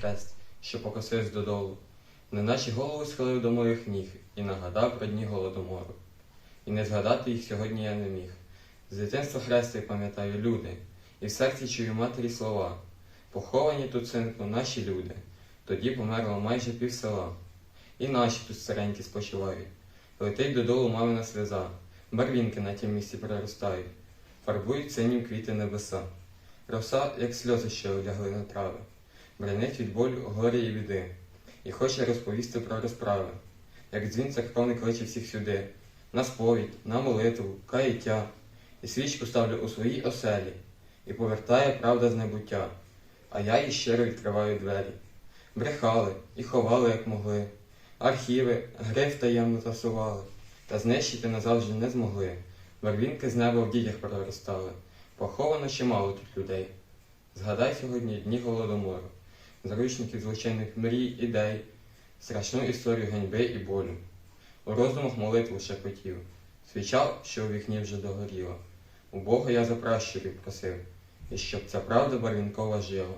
хрест, що покосився додолу, не наші голови схилив до моїх ніг і нагадав про дні голодомору. І не згадати їх сьогодні я не міг. З дитинства хрести пам'ятаю люди, і в серці чую матері слова. Поховані тут, синку, наші люди. Тоді померло майже пів села. І наші тут старенькі спочивають. Летить додолу мамина сльоза, барвінки на тім місці проростають, фарбують синім квіти небеса. Роса, як сльози, що лягли на трави, бренить від болю, горя і біди, і хоче розповісти про розправи, як дзвін церковний кличе всіх сюди, на сповідь, на молитву, каяття, і свічку ставлю у своїй оселі, і повертає правда з небуття, а я їй щиро відкриваю двері. Брехали і ховали, як могли, архіви, гриф таємно тасували, та знищити назавжди не змогли. Барвінки з неба в дітях проростали. Поховано чимало тут людей. Згадай сьогодні дні голодомору, заручників злочинних мрій, ідей, страшну історію ганьби і болю. У роздумах молитву шепотів, свіча, що у вікні вже догоріла. У Бога я за пращурів просив, і щоб ця правда барвінкова жила.